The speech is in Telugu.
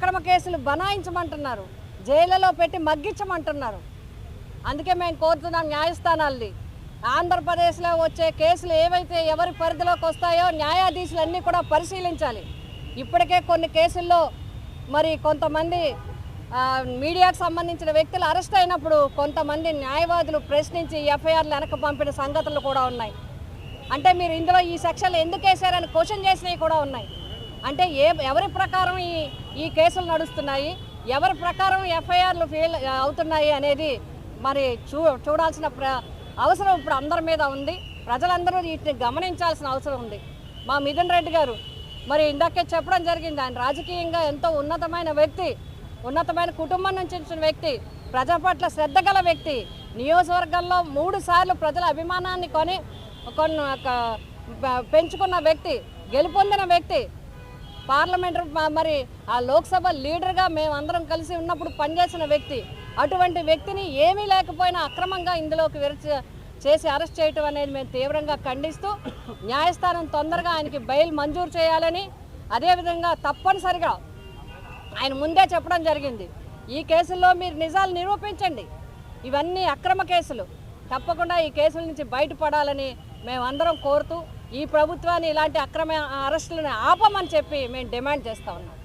అక్రమ కేసులు బనాయించమంటున్నారు. జైళ్ళలో పెట్టి మగ్గించమంటున్నారు. అందుకే మేము కోరుతున్నాం న్యాయస్థానాల్ని. ఆంధ్రప్రదేశ్లో వచ్చే కేసులు ఏవైతే ఎవరి పరిధిలోకి వస్తాయో న్యాయాధీశులు అన్నీ కూడా పరిశీలించాలి. ఇప్పటికే కొన్ని కేసుల్లో మరి కొంతమంది మీడియాకు సంబంధించిన వ్యక్తులు అరెస్ట్ అయినప్పుడు కొంతమంది న్యాయవాదులు ప్రశ్నించి ఎఫ్ఐఆర్లు వెనక పంపిన సంగతులు కూడా ఉన్నాయి. అంటే మీరు ఇందులో ఈ సెక్షన్లు ఎందుకు వేశారని క్వశ్చన్ చేసినవి కూడా ఉన్నాయి. అంటే ఏ ఎవరి ప్రకారం ఈ ఈ కేసులు నడుస్తున్నాయి ఎవరి ప్రకారం ఎఫ్ఐఆర్లు ఫెయిల్ అవుతున్నాయి అనేది మరి చూ చూడాల్సిన ప్ర అవసరం ఇప్పుడు అందరి మీద ఉంది. ప్రజలందరూ వీటిని గమనించాల్సిన అవసరం ఉంది. మా మిథున్ రెడ్డి గారు మరి ఇందాకే చెప్పడం జరిగింది ఆయన రాజకీయంగా ఎంతో ఉన్నతమైన వ్యక్తి ఉన్నతమైన కుటుంబం నుంచి వచ్చిన వ్యక్తి ప్రజల పట్ల శ్రద్ధ గల వ్యక్తి. నియోజకవర్గంలో మూడు సార్లు ప్రజల అభిమానాన్ని కొని కొన్ని ఒక- పెంచుకున్న వ్యక్తి గెలుపొందిన వ్యక్తి. పార్లమెంట్ మరి ఆ లోక్సభ లీడర్గా మేమందరం కలిసి ఉన్నప్పుడు పనిచేసిన వ్యక్తి. అటువంటి వ్యక్తిని ఏమీ లేకపోయినా అక్రమంగా ఇందులోకి విరచ చేసి అరెస్ట్ చేయటం అనేది మేము తీవ్రంగా ఖండిస్తూ న్యాయస్థానం తొందరగా ఆయనకి బెయిల్ మంజూరు చేయాలని అదేవిధంగా తప్పనిసరిగా ఆయన ముందే చెప్పడం జరిగింది. ఈ కేసుల్లో మీరు నిజాలు నిరూపించండి. ఇవన్నీ అక్రమ కేసులు. తప్పకుండా ఈ కేసుల నుంచి బయటపడాలని మేమందరం కోరుతూ ఈ ప్రభుత్వాన్ని ఇలాంటి అక్రమ అరెస్టులను ఆపమని చెప్పి మేము డిమాండ్ చేస్తా ఉన్నాం.